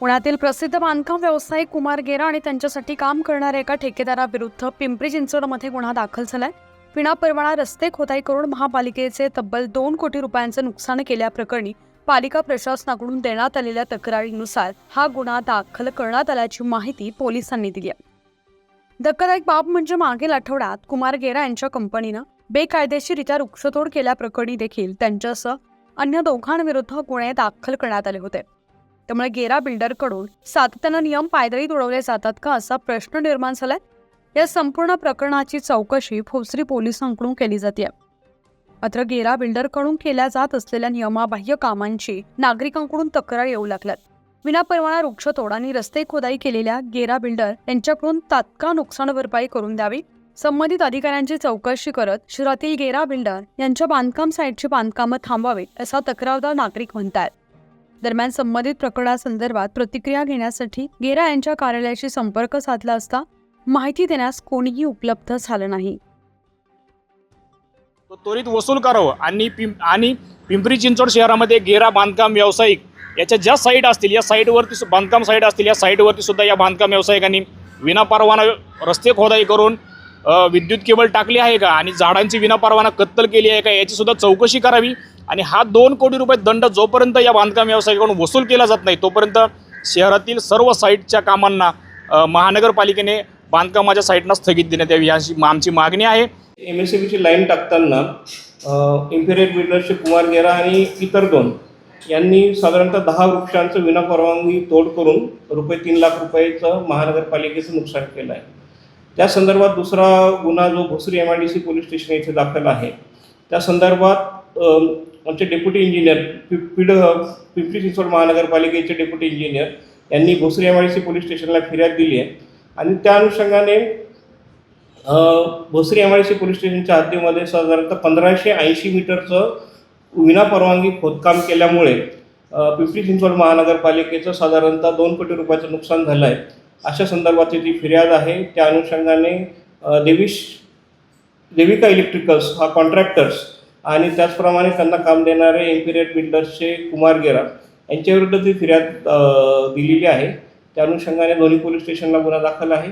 पुण्यातील प्रसिद्ध बांधकाम व्यावसायिक कुमार गेरा आणि त्यांच्यासाठी काम करणाऱ्या एका ठेकेदाराविरुद्ध पिंपरी चिंचवडमध्ये गुन्हा दाखल झालाय. विनापरवाना रस्ते खोदाई करून महापालिकेचे तब्बल दोन कोटी रुपयांचं नुकसान केल्याप्रकरणी पालिका प्रशासनाकडून देण्यात आलेल्या तक्रारीनुसार हा गुन्हा दाखल करण्यात आल्याची माहिती पोलिसांनी दिली आहे. धक्कादायक बाब म्हणजे मागील आठवड्यात कुमार गेरा यांच्या कंपनीनं बेकायदेशीरित्या वृक्षतोड केल्याप्रकरणी देखील त्यांच्यासह अन्य दोघांविरुद्ध गुन्हे दाखल करण्यात आले होते. त्यामुळे गेरा बिल्डरकडून सातत्यानं नियम पायदळी तुडवले जातात का असा प्रश्न निर्माण झालाय? या संपूर्ण प्रकरणाची चौकशी भोसरी पोलिसांकडून केली जाते. मात्र गेरा बिल्डरकडून केल्या जात असलेल्या नियमाबाह्य कामांची नागरिकांकडून तक्रार येऊ लागल्यात. विनापरवाना वृक्षतोड आणि रस्ते खोदाई केलेल्या गेरा बिल्डर यांच्याकडून तात्काळ नुकसान भरपाई करून द्यावी संबंधित अधिकाऱ्यांची चौकशी करत शहरातील गेरा बिल्डर यांच्या बांधकाम साईटची बांधकामं थांबवावीत असा तक्रारदार नागरिक म्हणतात दरम्यान संबंधित प्रकरणासंदर्भात प्रतिक्रिया घेण्यासाठी गेरा यांच्या कार्यालयाशी संपर्क साधला असता माहिती देण्यास कोणीही उपलब्ध झालं नाही. त्वरित वसूल करावं. आणि पिं आणि पिंपरी चिंचवड शहरामध्ये गेरा बांधकाम व्यावसायिक याच्या ज्या साईट असतील या साईटवरती सु- बांधकाम साईट असतील या साईटवरती सुद्धा या बांधकाम व्यावसायिकांनी विनापरवाना रस्ते खोदाई करून विद्युत केबल टाकली आहे का? आणि झाडांची विनापरवाना कत्तल केली आहे का? याची सुद्धा चौकशी करावी. आणि हा दोन कोटी रुपये दंड जोपर्यंत या बांधकाम व्यावसायिकाकडून वसूल केला जात नाही तोपर्यंत शहरातील सर्व साईटच्या कामांना महानगरपालिकेने बांधकामाच्या साईटना स्थगित देण्यात यावी अशी आमची मागणी आहे. एम एस सी बीची लाईन टाकताना इम्पेरियल बिल्डर्सचे कुमार गेरा आणि इतर दोन यांनी साधारणतः दहा वृक्षांचं विनापरवानगी तोड करून रुपये तीन लाख रुपयाचं महानगरपालिकेचं नुकसान केलं आहे. त्या संदर्भात दुसरा गुन्हा जो Bhosari M I D C police station येथे दाखल आहे त्या संदर्भात आमचे डेप्युटी इंजिनियर पि पिढ पिंपरी चिंचवड महानगरपालिकेचे डेप्युटी इंजिनियर यांनी Bhosari M I D C police स्टेशनला फिर्याद दिली आहे. आणि त्या अनुषंगाने Bhosari M I D C police स्टेशनच्या हद्दीमध्ये साधारणतः पंधराशे ऐंशी मीटरचं विनापरवानगी खोदकाम केल्यामुळे पिंपरी चिंचवड महानगरपालिकेचं साधारणतः दोन कोटी रुपयाचं नुकसान झालं आहे अशा संदर्भातली जी फिर्याद आहे त्या अनुषंगाने देवीश देविका इलेक्ट्रिकल्स हा कॉन्ट्रॅक्टर्स आणि त्याचप्रमाणे त्यांना काम देणारे एम्पिरियड बिल्डर्सचे कुमार गेरा यांच्याविरुद्ध ती फिर्याद दिलेली आहे त्या अनुषंगाने दोन्ही पोलीस स्टेशनला गुन्हा दाखल आहे.